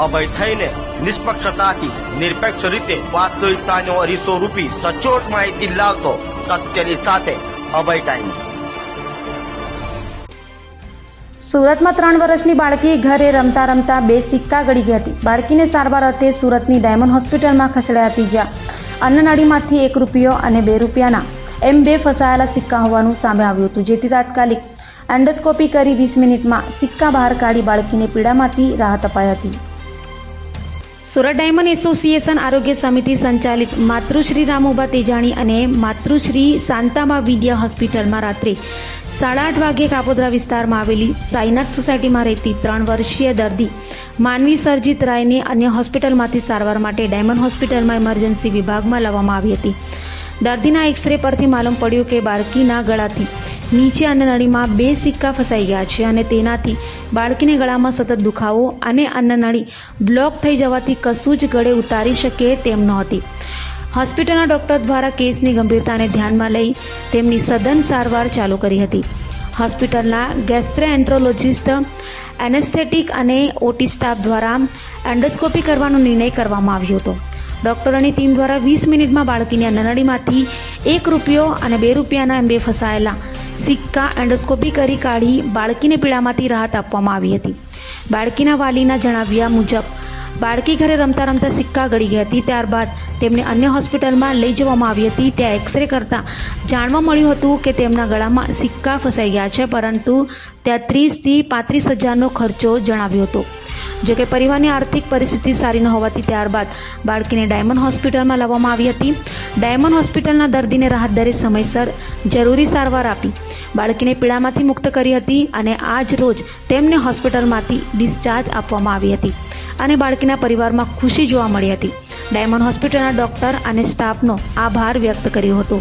અભય થઈને નિષ્પક્ષતાથી નિરપેક્ષ રીતે વાસ્તવિકતાનો અરીસો રૂપી સચોટ માહિતી લાવતો સત્યની સાથે અભય ટાઈમ્સ. સુરતમાં ત્રણ વર્ષની બાળકી ઘરે રમતા રમતા બે સિક્કા ગળી ગઈ હતી. બાળકીને સારવાર અર્થે સુરતની ડાયમંડ હોસ્પિટલમાં ખસેડાઈ હતી જ્યાં અન્નનાળીમાંથી એક રૂપિયો અને બે રૂપિયાના એમ બે ફસાયેલા સિક્કા હોવાનું સામે આવ્યું હતું. જેથી તાત્કાલિક એન્ડોસ્કોપી કરી વીસ મિનિટમાં સિક્કા બહાર કાઢી બાળકીને પીડામાંથી રાહત અપાઈ હતી. સુરત ડાયમંડ એસોસિએશન આરોગ્ય સમિતિ સંચાલિત માતૃશ્રી રામુબા તેજાણી અને માતૃશ્રી શાંતામા વિદ્યા હોસ્પિટલમાં રાત્રે સાડા આઠ વાગે કાપોદ્રા વિસ્તારમાં આવેલી સાઈનાથ સોસાયટીમાં રહેતી ત્રણ વર્ષીય દર્દી માનવી સરજીત રાયને અન્ય હોસ્પિટલમાંથી સારવાર માટે ડાયમંડ હોસ્પિટલમાં ઇમરજન્સી વિભાગમાં લાવવામાં આવી હતી. દર્દીના એક્સરે પરથી માલુમ પડ્યું કે બાળકીના ગળાથી નીચે અન્નનળીમાં બે સિક્કા ફસાઈ ગયા છે અને તેનાથી બાળકીને ગળામાં સતત દુખાવો અને અન્નનળી બ્લોક થઈ જવાથી કશું જ ગળે ઉતારી શકે તેમ નહોતી. હોસ્પિટલના ડોક્ટર દ્વારા કેસની ગંભીરતાને ધ્યાનમાં લઈ તેમની સઘન સારવાર ચાલુ કરી હતી. હોસ્પિટલના ગેસ્ટ્રેએન્ટ્રોલોજિસ્ટ, એનેસ્થેટિક અને ઓટી સ્ટાફ દ્વારા એન્ડોસ્કોપી કરવાનો નિર્ણય કરવામાં આવ્યો હતો. ડોક્ટરોની ટીમ દ્વારા વીસ મિનિટમાં બાળકીની અન્નનળીમાંથી એક રૂપિયો અને બે રૂપિયાના એમ બે ફસાયેલા સિક્કા એન્ડોસ્કોપી કરી કાઢી બાળકીને પીડામાંથી રાહત આપવામાં આવી હતી. બાળકીના વાલીના જણાવ્યા મુજબ બાળકી ઘરે રમતા રમતા સિક્કા ગળી ગઈ હતી. ત્યારબાદ તેમને અન્ય હોસ્પિટલમાં લઈ જવામાં આવી હતી. ત્યાં એક્સરે કરતાં જાણવા મળ્યું હતું કે તેમના ગળામાં સિક્કા ફસાઈ ગયા છે, પરંતુ ત્યાં ત્રીસથી પાંત્રીસ હજારનો ખર્ચો જણાવ્યો હતો. જો કે પરિવારની આર્થિક પરિસ્થિતિ સારી ન હોવાથી ત્યારબાદ બાળકીને ડાયમંડ હોસ્પિટલમાં લાવવામાં આવી હતી. ડાયમંડ હોસ્પિટલના દર્દીને રાહત દરે સમયસર જરૂરી સારવાર આપી. બાળકીને પીડામાંથી મુક્ત કરી હતી અને આજ રોજ તેમને હોસ્પિટલમાંથી ડિસ્ચાર્જ આપવામાં આવી હતી. અને બાળકીના પરિવારમાં ખુશી જોવા મળી હતી. ડાયમંડ હોસ્પિટલના ડોક્ટર અને સ્ટાફનો આભાર વ્યક્ત કર્યો હતો.